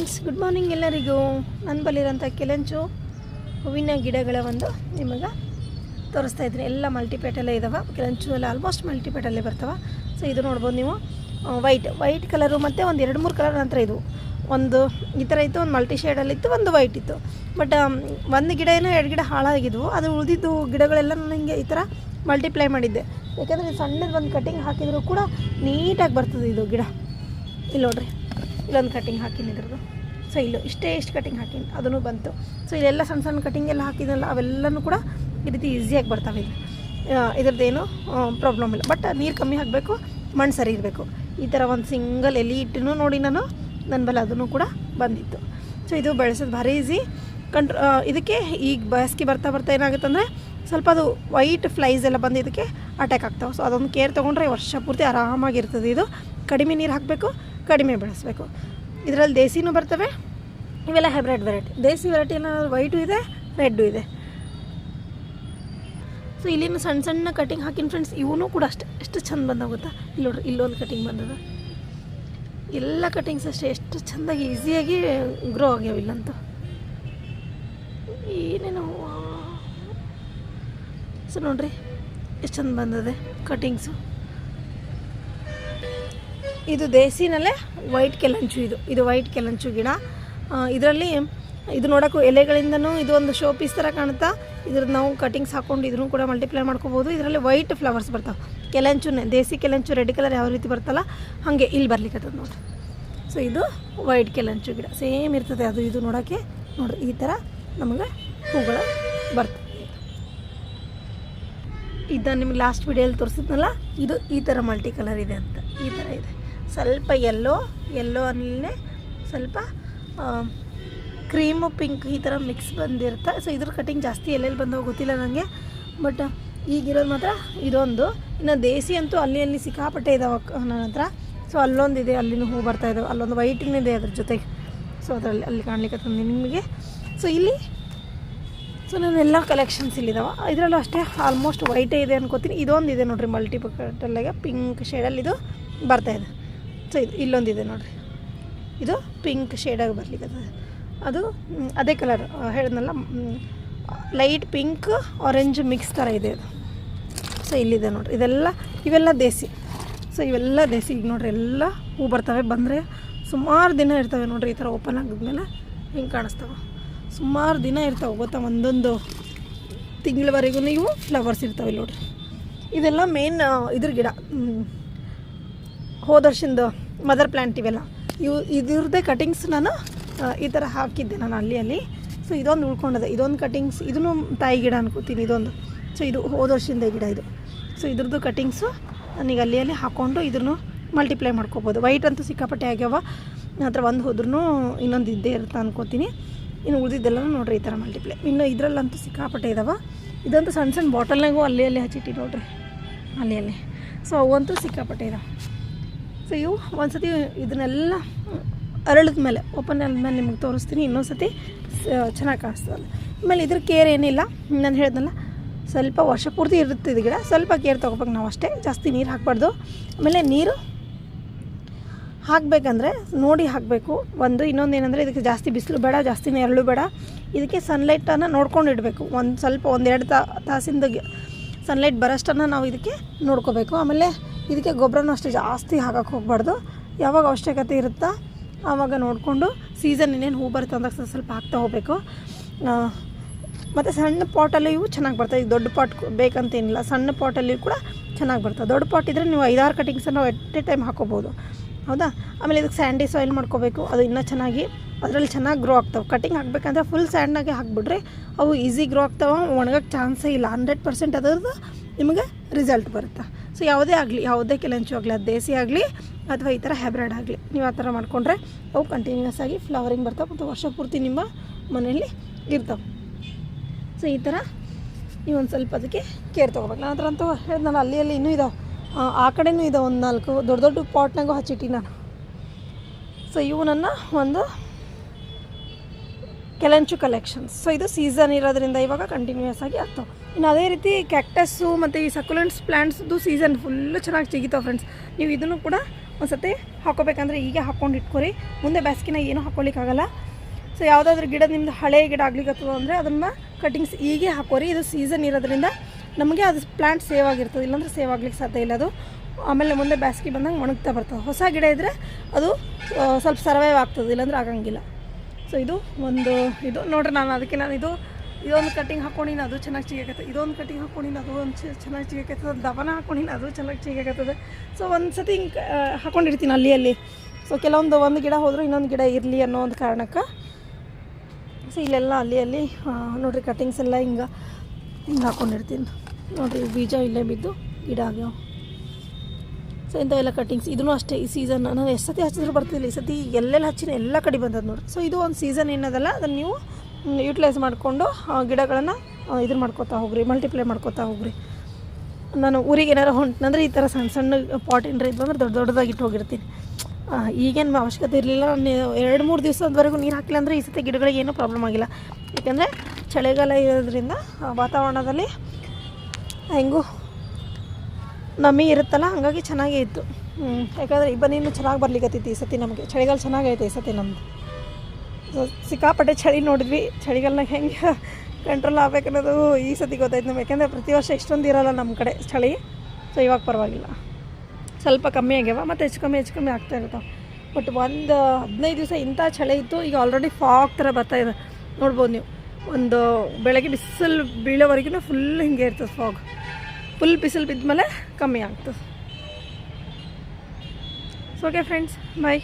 Friends good morning ಎಲ್ಲರಿಗೂ. ನನ್ನ ಬಲ್ಲಿರೋಂಥ ಕೆಲಂಚು ಹೂವಿನ ಗಿಡಗಳ ಒಂದು ನಿಮಗೆ ತೋರಿಸ್ತಾ ಇದ್ದೀನಿ. ಎಲ್ಲ ಮಲ್ಟಿಪೇಟಲ್ಲೇ ಇದಾವೆ. ಕೆಲಂಚು ಎಲ್ಲ ಆಲ್ಮೋಸ್ಟ್ ಮಲ್ಟಿಪೇಟಲ್ಲೇ ಬರ್ತವೆ. ಸೊ ಇದು ನೋಡ್ಬೋದು ನೀವು ವೈಟ್ ವೈಟ್ ಕಲರು ಮತ್ತು ಒಂದು ಎರಡು ಮೂರು ಕಲರ್ ನಂತರ ಇದು. ಒಂದು ಈ ಥರ ಇತ್ತು, ಒಂದು ಮಲ್ಟಿ ಶೇಡಲ್ಲಿತ್ತು ಒಂದು ವೈಟ್ ಇತ್ತು. ಬಟ್ ಒಂದು ಗಿಡ ಏನೋ ಎರಡು ಗಿಡ ಹಾಳಾಗಿದ್ವು. ಅದು ಉಳಿದಿದ್ದು ಗಿಡಗಳೆಲ್ಲ ನನಗೆ ಈ ಥರ ಮಲ್ಟಿಪ್ಲೈ ಮಾಡಿದ್ದೆ. ಯಾಕಂದರೆ ಸಣ್ಣದು ಒಂದು ಕಟಿಂಗ್ ಹಾಕಿದರೂ ಕೂಡ ನೀಟಾಗಿ ಬರ್ತದೆ ಇದು ಗಿಡ. ಇಲ್ಲಿ ನೋಡ್ರಿ. ಇಲ್ಲೊಂದು ಕಟಿಂಗ್ ಹಾಕಿನಿ ಇದ್ರದ್ದು. ಸೊ ಇಲ್ಲೂ ಇಷ್ಟೇ ಇಷ್ಟು ಕಟಿಂಗ್ ಹಾಕೀನಿ. ಅದನ್ನು ಬಂತು. ಸೊ ಇಲ್ಲೆಲ್ಲ ಸಣ್ಣ ಸಣ್ಣ ಕಟಿಂಗ್ ಎಲ್ಲ ಹಾಕಿದ್ನಲ್ಲ, ಅವೆಲ್ಲನೂ ಕೂಡ ಈ ರೀತಿ ಈಸಿಯಾಗಿ ಬರ್ತಾವೆ ಇಲ್ಲಿ. ಇದ್ರದ್ದೇನು ಪ್ರಾಬ್ಲಮ್ ಇಲ್ಲ. ಬಟ್ ನೀರು ಕಮ್ಮಿ ಹಾಕಬೇಕು, ಮಣ್ಣು ಸರಿ ಇರಬೇಕು. ಈ ಥರ ಒಂದು ಸಿಂಗಲ್ ಎಲೆ ಇಟ್ಟೂ ನೋಡಿ ನಾನು ನನ್ನ ಬಲ ಅದನ್ನು ಕೂಡ ಬಂದಿತ್ತು. ಸೊ ಇದು ಬೆಳೆಸೋದು ಭಾರಿ ಈಸಿ ಕಂಟ್ರ ಇದಕ್ಕೆ ಈಗ ಬೇಸಿಗೆ ಬರ್ತಾ ಬರ್ತಾ ಏನಾಗುತ್ತೆ ಅಂದರೆ, ಸ್ವಲ್ಪ ಅದು ವೈಟ್ ಫ್ಲೈಸ್ ಎಲ್ಲ ಬಂದು ಇದಕ್ಕೆ ಅಟ್ಯಾಕ್ ಆಗ್ತಾವೆ. ಸೊ ಅದೊಂದು ಕೇರ್ ತೊಗೊಂಡ್ರೆ ವರ್ಷ ಪೂರ್ತಿ ಆರಾಮಾಗಿರ್ತದೆ ಇದು. ಕಡಿಮೆ ನೀರು ಹಾಕಬೇಕು ಕಡಿಮೆ ಬೆಳೆಸಬೇಕು. ಇದರಲ್ಲಿ ದೇಸಿನೂ ಬರ್ತವೆ, ಇವೆಲ್ಲ ಹೈಬ್ರಿಡ್ ವೆರೈಟಿ ದೇಸಿ ವೆರೈಟಿ ಎಲ್ಲ ವೈಟು ಇದೆ ರೆಡ್ಡು ಇದೆ. ಸೊ ಇಲ್ಲಿನ ಸಣ್ಣ ಸಣ್ಣ ಕಟಿಂಗ್ ಹಾಕಿನ ಫ್ರೆಂಡ್ಸ್ ಇವನು ಕೂಡ ಅಷ್ಟೇ. ಎಷ್ಟು ಚಂದ ಬಂದೋಗುತ್ತಾ ಇಲ್ಲಿ ನೋಡ್ರಿ, ಇಲ್ಲೊಂದು ಕಟಿಂಗ್ ಬಂದದ. ಎಲ್ಲ ಕಟಿಂಗ್ಸ್ ಅಷ್ಟೇ. ಎಷ್ಟು ಚೆಂದಾಗಿ ಈಸಿಯಾಗಿ ಗ್ರೋ ಆಗ್ಯಾವ ಇಲ್ಲಂತೂ. ಏನೇನೋ ಸೊ ನೋಡ್ರಿ, ಎಷ್ಟು ಚಂದ ಬಂದದೆ ಕಟಿಂಗ್ಸು ಇದು ದೇಸಿನಲ್ಲೇ ವೈಟ್ ಕೆಲಂಚು ಇದು. ಇದು ವೈಟ್ ಕೆಲಂಚು ಗಿಡ. ಇದರಲ್ಲಿ ಇದು ನೋಡೋಕ್ಕೂ ಎಲೆಗಳಿಂದನೂ ಇದು ಒಂದು ಶೋ ಪೀಸ್ ಥರ ಕಾಣುತ್ತಾ ಇದ್ರ ನಾವು ಕಟಿಂಗ್ಸ್ ಹಾಕೊಂಡು ಇದನ್ನು ಕೂಡ ಮಲ್ಟಿಪ್ಲೈ ಮಾಡ್ಕೋಬೋದು. ಇದರಲ್ಲಿ ವೈಟ್ ಫ್ಲವರ್ಸ್ ಬರ್ತಾವೆ. ಕೆಲಂಚುನೇ ದೇಸಿ ಕೆಲಂಚು ರೆಡ್ ಕಲರ್ ಯಾವ ರೀತಿ ಬರ್ತಲ್ಲ, ಹಾಗೆ ಇಲ್ಲಿ ಬರ್ಲಿಕ್ಕತ್ತದ ನೋಡಿ ಸೊ ಇದು ವೈಟ್ ಕೆಲಂಚು ಗಿಡ. ಸೇಮ್ ಇರ್ತದೆ ಅದು, ಇದು ನೋಡೋಕ್ಕೆ. ನೋಡಿ ಈ ಥರ ನಮಗೆ ಹೂಗಳು ಬರ್ತವೆ. ಇದು ನಿಮ್ಗೆ ಲಾಸ್ಟ್ ವಿಡಿಯೋಲಿ ತೋರಿಸಿದ್ನಲ್ಲ, ಇದು ಈ ಥರ ಮಲ್ಟಿ ಕಲರ್ ಇದೆ ಅಂತ. ಈ ಥರ ಇದೆ. ಸ್ವಲ್ಪ ಎಲ್ಲೋ ಎಲ್ಲೋ ಅಲ್ಲೇ ಸ್ವಲ್ಪ ಕ್ರೀಮು ಪಿಂಕ್ ಈ ಥರ ಮಿಕ್ಸ್ ಬಂದಿರುತ್ತೆ. ಸೊ ಇದ್ರ ಕಟಿಂಗ್ ಜಾಸ್ತಿ ಎಲ್ಲೆಲ್ಲಿ ಬಂದೋ ಗೊತ್ತಿಲ್ಲ ನನಗೆ ಬಟ್ ಈಗಿರೋದು ಮಾತ್ರ ಇದೊಂದು. ಇನ್ನು ದೇಸಿ ಅಂತೂ ಅಲ್ಲಿ ಅಲ್ಲಿ ಸಿಕ್ಕಾಪಟ್ಟೆ ಇದಾವೆ ನನ್ನ ಹತ್ರ. ಸೊ ಅಲ್ಲೊಂದಿದೆ ಅಲ್ಲಿನೂ ಹೂ ಬರ್ತಾ ಇದ್ದಾವೆ ಅಲ್ಲೊಂದು ವೈಟಿನಿದೆ ಅದ್ರ ಜೊತೆಗೆ. ಸೊ ಅದರಲ್ಲಿ ಅಲ್ಲಿ ಕಾಣಲಿಕ್ಕೆ ತಂದು ನಿಮಗೆ. ಸೊ ಇಲ್ಲಿ ಸೊ ನನ್ನೆಲ್ಲ ಕಲೆಕ್ಷನ್ಸ್ ಇಲ್ಲಿದ್ದಾವೆ ಇದರಲ್ಲೂ ಅಷ್ಟೇ ಆಲ್ಮೋಸ್ಟ್ ವೈಟೇ ಇದೆ ಅನ್ಕೋತೀನಿ. ಇದೊಂದು ಇದೆ ನೋಡಿರಿ ಮಲ್ಟಿಪಕಟಲ್ಲಾಗ ಪಿಂಕ್ ಶೇಡಲ್ಲಿ ಇದು ಬರ್ತಾ ಇದೆ. ಸೊ ಇದು ಇಲ್ಲೊಂದಿದೆ ನೋಡಿರಿ. ಇದು ಪಿಂಕ್ ಶೇಡಾಗಿ ಬರ್ಲಿಕ್ಕೆ ಅದು ಅದೇ ಕಲರ್ ಹೇಳಿದ್ನಲ್ಲ ಲೈಟ್ ಪಿಂಕ್ ಆರೆಂಜ್ ಮಿಕ್ಸ್ ಥರ ಇದೆ ಅದು. ಸೊ ಇಲ್ಲಿದೆ ನೋಡಿರಿ. ಇದೆಲ್ಲ, ಇವೆಲ್ಲ ದೇಸಿ. ಸೊ ಇವೆಲ್ಲ ದೇಸಿ. ಈಗ ನೋಡ್ರಿ, ಎಲ್ಲ ಹೂ ಬರ್ತವೆ. ಬಂದರೆ ಸುಮಾರು ದಿನ ಇರ್ತವೆ ನೋಡಿರಿ ಈ ಥರ ಓಪನ್ ಆಗಿದ್ಮೇಲೆ ಹಿಂಗೆ ಕಾಣಿಸ್ತಾವೆ. ಸುಮಾರು ದಿನ ಇರ್ತಾವೆ ಗೊತ್ತಾ? ಒಂದೊಂದು ತಿಂಗಳವರೆಗೂ ಇವು ಫ್ಲವರ್ಸ್ ಇರ್ತವೆ ನೋಡಿರಿ. ಇದೆಲ್ಲ ಮೇನ್ ಇದ್ರ ಗಿಡ. ಹೋದ ವರ್ಷದ ಮದರ್ ಪ್ಲ್ಯಾಂಟ್ ಇವೆಲ್ಲ. ಇವು ಇದ್ರದ್ದೇ ಕಟಿಂಗ್ಸ್ ನಾನು ಈ ಥರ ಹಾಕಿದ್ದೆ ನಾನು ಅಲ್ಲಿ ಅಲ್ಲಿ ಸೊ ಇದೊಂದು ಉಳ್ಕೊಂಡಿದೆ. ಇದೊಂದು ಕಟಿಂಗ್ಸ್ ಇದನ್ನು ತಾಯಿ ಗಿಡ ಅನ್ಕೋತೀನಿ ಇದೊಂದು. ಸೊ ಇದು ಹೋದ ವರ್ಷದಿಂದ ಗಿಡ ಇದು. ಸೊ ಇದ್ರದ್ದು ಕಟಿಂಗ್ಸು ನನಗೆ ಅಲ್ಲಿ ಅಲ್ಲಿ ಹಾಕ್ಕೊಂಡು ಇದನ್ನು ಮಲ್ಟಿಪ್ಲೈ ಮಾಡ್ಕೋಬೋದು. ವೈಟ್ ಅಂತೂ ಸಿಕ್ಕಾಪಟ್ಟೆ ಆಗ್ಯಾವ. ಹತ್ರ ಒಂದು ಹೋದ್ರೂ ಇನ್ನೊಂದು ಇದ್ದೇ ಇರುತ್ತೆ ಅನ್ಕೋತೀನಿ. ಇನ್ನು ಉಳಿದಿದ್ದೆಲ್ಲ ನೋಡ್ರಿ ಈ ಥರ ಮಲ್ಟಿಪ್ಲೈ ಇನ್ನು ಇದರಲ್ಲಂತೂ ಸಿಕ್ಕಾಪಟ್ಟೆ ಇದಾವೆ. ಇದಂತೂ ಸಣ್ಣ ಸಣ್ಣ ಬಾಟಲ್ನಾಗೂ ಅಲ್ಲಿ ಅಲ್ಲಿ ಹಚ್ಚಿಟ್ಟು ನೋಡ್ರಿ. ಅಲ್ಲಿ ಅಲ್ಲಿ ಸೊ ಅವಂತೂ ಸಿಕ್ಕಾಪಟ್ಟೆ ಇದಾವೆ. ಸೊ ಇವು. ಒಂದು ಸತಿ ಇದನ್ನೆಲ್ಲ ಅರಳಿದ ಮೇಲೆ ಓಪನ್ ಆದ್ಮೇಲೆ ನಿಮ್ಗೆ ತೋರಿಸ್ತೀನಿ. ಇನ್ನೊಂದು ಸತಿ ಚೆನ್ನಾಗಿ ಕಾಣಿಸ್ತದೆ ಆಮೇಲೆ ಇದ್ರ ಕೇರ್ ಏನಿಲ್ಲ, ನಾನು ಹೇಳ್ದಲ್ಲ ಸ್ವಲ್ಪ ವರ್ಷ ಪೂರ್ತಿ ಇರುತ್ತೆ ಇದು ಗಿಡ. ಸ್ವಲ್ಪ ಕೇರ್ ತೊಗೋಬೇಕು ನಾವು ಅಷ್ಟೇ. ಜಾಸ್ತಿ ನೀರು ಹಾಕಬಾರ್ದು. ಆಮೇಲೆ ನೀರು ಹಾಕಬೇಕಂದ್ರೆ ನೋಡಿ ಹಾಕಬೇಕು. ಒಂದು, ಇನ್ನೊಂದು ಏನಂದರೆ ಇದಕ್ಕೆ ಜಾಸ್ತಿ ಬಿಸಿಲು ಬೇಡ ಜಾಸ್ತಿ ನೆರಳು ಬೇಡ. ಇದಕ್ಕೆ ಸನ್ಲೈಟನ್ನು ನೋಡ್ಕೊಂಡು ಇಡಬೇಕು. ಒಂದು ಸ್ವಲ್ಪ ಒಂದೆರಡು ತಾಸಿಂದ ಸನ್ಲೈಟ್ ಬರೋಷ್ಟನ್ನು ನಾವು ಇದಕ್ಕೆ ನೋಡ್ಕೋಬೇಕು. ಆಮೇಲೆ ಇದಕ್ಕೆ ಗೊಬ್ಬರನೂ ಅಷ್ಟೇ ಜಾಸ್ತಿ ಹಾಕಕ್ಕೆ ಹೋಗಬಾರ್ದು. ಯಾವಾಗ ಅವಶ್ಯಕತೆ ಇರುತ್ತಾ ಆವಾಗ ನೋಡಿಕೊಂಡು ಸೀಸನ್ ಇನ್ನೇನು ಹೂ ಬರುತ್ತೆ ಅಂದಾಗ ಸ್ವಲ್ಪ ಹಾಕ್ತಾ ಹೋಗಬೇಕು. ಮತ್ತು ಸಣ್ಣ ಪಾಟಲ್ಲಿ ಇವು ಚೆನ್ನಾಗಿ ಬರ್ತವೆ ಈಗ ದೊಡ್ಡ ಪಾಟ್ ಬೇಕಂತೇನಿಲ್ಲ, ಸಣ್ಣ ಪಾಟಲ್ಲಿ ಕೂಡ ಚೆನ್ನಾಗಿ ಬರ್ತವೆ ದೊಡ್ಡ ಪಾಟ್ ಇದ್ದರೆ ನೀವು ಐದಾರು ಕಟಿಂಗ್ಸನ್ನು ನಾವು ಎಟ್ ಎ ಟೈಮ್ ಹಾಕೋಬೋದು. ಹೌದಾ? ಆಮೇಲೆ ಇದಕ್ಕೆ ಸ್ಯಾಂಡಿ ಸಾಯಿಲ್ ಮಾಡ್ಕೋಬೇಕು, ಅದು ಇನ್ನೂ ಚೆನ್ನಾಗಿ, ಅದರಲ್ಲಿ ಚೆನ್ನಾಗಿ ಗ್ರೋ ಆಗ್ತವೆ. ಕಟಿಂಗ್ ಹಾಕಬೇಕಂದ್ರೆ ಫುಲ್ ಸ್ಯಾಂಡಾಗೆ ಹಾಕ್ಬಿಟ್ರೆ ಅವು ಈಸಿ ಗ್ರೋ ಆಗ್ತಾವೆ, ಒಣಗಕ್ಕೆ ಚಾನ್ಸೇ ಇಲ್ಲ. ಹಂಡ್ರೆಡ್ ಪರ್ಸೆಂಟ್ ಅದರದ್ದು ನಿಮಗೆ ರಿಸಲ್ಟ್ ಬರುತ್ತೆ. ಸೊ ಯಾವುದೇ ಆಗಲಿ ಯಾವುದೇ ಕೆಲಂಚು ಆಗಲಿ ಅದು ದೇಸಿ ಆಗಲಿ ಅಥವಾ ಈ ಥರ ಹೈಬ್ರಿಡ್ ಆಗಲಿ ನೀವು ಆ ಥರ ಮಾಡಿಕೊಂಡ್ರೆ ಅವು ಕಂಟಿನ್ಯೂಸ್ ಆಗಿ ಫ್ಲವರಿಂಗ್ ಬರ್ತಾವೆ ಮತ್ತು ವರ್ಷ ಪೂರ್ತಿ ನಿಮ್ಮ ಮನೆಯಲ್ಲಿ ಇರ್ತಾವೆ. ಸೊ ಈ ಥರ ನೀವು ಒಂದು ಸ್ವಲ್ಪ ಅದಕ್ಕೆ ಕೇರ್ ತೊಗೋಬೇಕು. ನಾನು ಅಂತೂ ಹೇಳಿದ್ನಲ್ಲ ಅಲ್ಲಿ ಅಲ್ಲಿ ಇನ್ನೂ ಇದಾವೆ. ಆ, ಆ ಕಡೆನೂ ಇದಾವೆ ಒಂದು ನಾಲ್ಕು ದೊಡ್ಡ ದೊಡ್ಡ ಪಾಟ್ನಾಗೂ ಹಚ್ಚಿಟ್ಟಿ ನಾನು. ಸೊ ಇವು ನನ್ನ ಒಂದು ಕೆಲಂಚು ಕಲೆಕ್ಷನ್ಸ್ ಸೊ ಇದು ಸೀಸನ್ ಇರೋದ್ರಿಂದ ಇವಾಗ ಕಂಟಿನ್ಯೂಸ್ ಆಗಿ ಆಗ್ತಾವೆ. ಇನ್ನು ಅದೇ ರೀತಿ ಕ್ಯಾಕ್ಟಸ್ಸು ಮತ್ತು ಈ ಸಕ್ಯುಲೆಂಟ್ಸ್ ಪ್ಲ್ಯಾಂಟ್ಸ್ದು ಸೀಸನ್ ಫುಲ್ಲು ಚೆನ್ನಾಗಿ ಸಿಗಿತಾವೆ ಫ್ರೆಂಡ್ಸ್ ನೀವು ಇದನ್ನು ಕೂಡ ಒಂದ್ಸತಿ ಹಾಕೋಬೇಕಂದ್ರೆ ಹೀಗೆ ಹಾಕ್ಕೊಂಡು ಇಟ್ಕೊರಿ. ಮುಂದೆ ಬೇಸಿಗೆನ ಏನೂ ಹಾಕ್ಕೊಳಿಕ್ಕಾಗಲ್ಲ. ಸೊ ಯಾವುದಾದ್ರೂ ಗಿಡ ನಿಮ್ಮದು ಹಳೆ ಗಿಡ ಆಗ್ಲಿಕ್ಕತ್ತದ ಅಂದರೆ ಅದನ್ನು ಕಟಿಂಗ್ಸ್ ಹೀಗೆ ಹಾಕೋರಿ. ಇದು ಸೀಸನ್ ಇರೋದ್ರಿಂದ ನಮಗೆ ಅದು ಪ್ಲ್ಯಾಂಟ್ ಸೇವ್ ಆಗಿರ್ತದೆ. ಇಲ್ಲಾಂದ್ರೆ ಸೇವ್ ಆಗ್ಲಿಕ್ಕೆ ಸಾಧ್ಯ ಇಲ್ಲ ಅದು. ಆಮೇಲೆ ಮುಂದೆ ಬೇಸಿಗೆ ಬಂದಾಗ ಒಣಗ್ತಾ ಬರ್ತದೆ ಹೊಸ ಗಿಡ ಇದ್ದರೆ ಅದು ಸ್ವಲ್ಪ ಸರ್ವೈವ್ ಆಗ್ತದೆ. ಇಲ್ಲಾಂದ್ರೆ ಆಗಂಗಿಲ್ಲ. ಸೊ ಇದು ಒಂದು, ಇದು ನೋಡ್ರಿ ನಾನು ಅದಕ್ಕೆ ನಾನು ಇದು, ಇದೊಂದು ಕಟ್ಟಿಂಗ್ ಹಾಕೊಂಡಿನ ಅದು ಚೆನ್ನಾಗಿ ಚಿಗಾಕತ್ತೆ ಇದೊಂದು ಕಟ್ಟಿಂಗ್ ಹಾಕೊಂಡಿನ ಅದು ಒಂದು ಚೆನ್ನಾಗಿ ಚಿಗಕತ್ತದ ದವನ ಹಾಕೊಂಡಿನ ಅದು ಚೆನ್ನಾಗಿ ಚಿಗಕತ್ತದ ಸೊ ಒಂದು ಸತಿ ಹಿಂಗೆ ಹಾಕೊಂಡಿರ್ತೀನಿ ಅಲ್ಲಿ ಅಲ್ಲಿ. ಸೊ ಕೆಲವೊಂದು ಒಂದು ಗಿಡ ಹೋದರೂ, ಇನ್ನೊಂದು ಗಿಡ ಇರಲಿ ಅನ್ನೋ ಒಂದು ಕಾರಣಕ್ಕೆ. ಸೊ ಇಲ್ಲೆಲ್ಲ ಅಲ್ಲಿ ಅಲ್ಲಿ ನೋಡಿರಿ ನೋಡ್ರಿ ಕಟ್ಟಿಂಗ್ಸ್ ಎಲ್ಲ ಹಿಂಗೆ ಹಿಂಗೆ ಹಾಕೊಂಡಿರ್ತೀನಿ. ನೋಡಿರಿ, ಬೀಜ ಇಲ್ಲೇ ಬಿದ್ದು ಗಿಡ ಆಗ್ಯಾವ. ಸೊ ಇಂಥವೆಲ್ಲ ಕಟ್ಟಿಂಗ್ಸ್ ಇದೂ ಅಷ್ಟೇ, ಈ ಸೀಸನ್ ನಾನು ಎಷ್ಟು ಸತಿ ಹಚ್ಚಿದ್ರು ಬರ್ತಿಲ್ಲ ಈ ಸತಿ ಎಲ್ಲೆಲ್ಲಿ ಹಚ್ಚಿನ ಎಲ್ಲ ಕಡೆ ಬಂದದ್ದು ನೋಡಿ. ಸೊ ಇದು ಒಂದು ಸೀಸನ್ ಏನದಲ್ಲ, ಅದನ್ನು ನೀವು ಯೂಟಿಲೈಸ್ ಮಾಡಿಕೊಂಡು ಗಿಡಗಳನ್ನು ಇದ್ರ ಮಾಡ್ಕೋತಾ ಹೋಗ್ರಿ ಮಲ್ಟಿಪ್ಲೈ ಮಾಡ್ಕೋತಾ ಹೋಗ್ರಿ. ನಾನು ಊರಿಗೆ ಏನಾರು ಹೊಂಟ್ನಂದ್ರೆ ಈ ಥರ ಸಣ್ಣ ಸಣ್ಣ ಪಾಟ್ ಏನಾರ ಅಂದ್ರೆ ದೊಡ್ಡ ದೊಡ್ಡದಾಗಿ ಇಟ್ಟು ಹೋಗಿರ್ತೀನಿ ಈಗೇನು ಅವಶ್ಯಕತೆ ಇರಲಿಲ್ಲ. ನಾನು ಎರಡು ಮೂರು ದಿವಸದವರೆಗೂ ನೀರು ಹಾಕಿಲ್ಲ ಅಂದರೆ ಈ ಸತಿ ಗಿಡಗಳಿಗೆ ಏನೂ ಪ್ರಾಬ್ಲಮ್ ಆಗಿಲ್ಲ. ಯಾಕೆಂದರೆ ಚಳಿಗಾಲ ಇರೋದ್ರಿಂದ ವಾತಾವರಣದಲ್ಲಿ, ಹೆಂಗೂ ನಮಿ ಇರುತ್ತಲ್ಲ, ಹಾಗಾಗಿ ಚೆನ್ನಾಗೇ ಇತ್ತು. ಯಾಕಂದರೆ ಇಬ್ಬನಿನೂ ಚೆನ್ನಾಗಿ ಬರ್ಲಿಕ್ಕತ್ತೈತಿ ಈ ಸತಿ ನಮಗೆ. ಚಳಿಗಾಲ ಚೆನ್ನಾಗೈತೆ ಈ ಸತಿ ನಮ್ಮದು ಸೊ, ಸಿಕ್ಕಾಪಟ್ಟೆ ಚಳಿ ನೋಡಿದ್ವಿ. ಚಳಿಗಾಲನಾಗ ಹೆಂಗೆ ಕಂಟ್ರೋಲ್ ಆಗ್ಬೇಕನ್ನೋದು ಈ ಸತಿ ಗೊತ್ತಾಯ್ತು ನಮ್ಗೆ. ಯಾಕೆಂದರೆ ಪ್ರತಿ ವರ್ಷ ಇಷ್ಟೊಂದು ಇರೋಲ್ಲ ನಮ್ಮ ಕಡೆ ಚಳಿ. ಸೊ ಇವಾಗ ಪರವಾಗಿಲ್ಲ. ಸ್ವಲ್ಪ ಕಮ್ಮಿ ಆಗ್ಯಾವ, ಮತ್ತು ಹೆಚ್ಚು ಕಮ್ಮಿ ಹೆಚ್ಚು ಕಮ್ಮಿ ಆಗ್ತಾ ಇರ್ತಾವೆ ಬಟ್ ಒಂದು ಹದಿನೈದು ದಿವಸ ಇಂಥ ಚಳಿ ಇತ್ತು, ಈಗ ಆಲ್ರೆಡಿ ಫಾಗ್ ಥರ ಬರ್ತಾ ಇದೆ. ನೋಡ್ಬೋದು ನೀವು. ಒಂದು ಬೆಳಗ್ಗೆ ಬಿಸಿಲು ಬೀಳೋವರೆಗೂ ಫುಲ್ ಹಿಂಗೆ ಇರ್ತದೆ ಫಾಗ್ ಫುಲ್ ಬಿಸಿಲು ಬಿದ್ದ ಮೇಲೆ ಕಮ್ಮಿ ಆಗ್ತದೆ. So okay friends bye